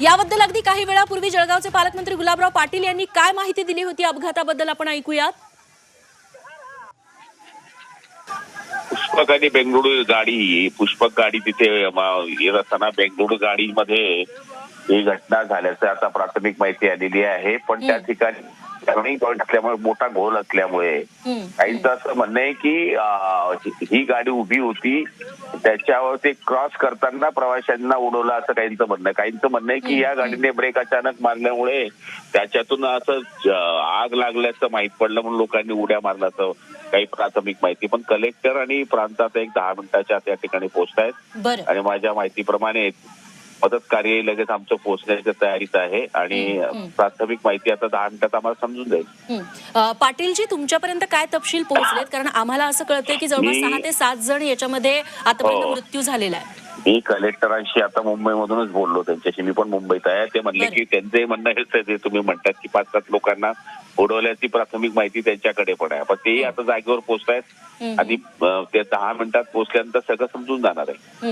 याबद्दल अगदी काही वेळापूर्वी जळगावचे पालकमंत्री गुलाबराव पाटील यांनी काय माहिती दिली होती अपघाताबद्दल आपण ऐकूयात. पुष्पक आणि बेंगळुरू गाडी पुष्पक गाडी तिथे येत असताना बेंगळुरू गाडीमध्ये ही घटना झाल्याचं आता प्राथमिक माहिती आलेली आहे. पण त्या ठिकाणी टर्निंग पॉईंट असल्यामुळे मोठा घोल असल्यामुळे. काहींचं असं म्हणणं आहे की ही गाडी उभी होती त्याच्यावर ते क्रॉस करताना प्रवाशांना उडवलं असं काहींचं म्हणणं आहे. काहींचं म्हणणं आहे की या गाडीने ब्रेक अचानक मारल्यामुळे त्याच्यातून असं आग लागल्याचं माहीत पडलं म्हणून लोकांनी उड्या मारल्याचं काही प्राथमिक माहिती. पण कलेक्टर आणि प्रांतात एक दहा मिनिटाच्या त्या ठिकाणी पोहोचतायत. आणि माझ्या माहितीप्रमाणे मदत कार्य लगेच आमचं पोहोचण्याच्या तयारीत आहे आणि. प्राथमिक माहिती आता दहा मिनिटात आम्हाला समजून जाईल. पाटीलजी तुमच्यापर्यंत काय तपशील पोहोचलेत? कारण आम्हाला असं कळतंय की जवळपास सहा ते सात जण याच्यामध्ये आतापर्यंत हो. मृत्यू झालेला आहे. मी कलेक्टरांशी आता मुंबईमधूनच बोललो त्यांच्याशी. मी पण मुंबईत आहे. ते म्हणले. की त्यांचंही म्हणणं हेच आहे जे तुम्ही म्हणतात की पाच सात लोकांना उडवल्याची प्राथमिक माहिती त्यांच्याकडे पण आहे. पण तेही आता जागेवर पोहोचतायत. आणि ते दहा मिनिटात पोहोचल्यानंतर सगळं समजून जाणार आहे.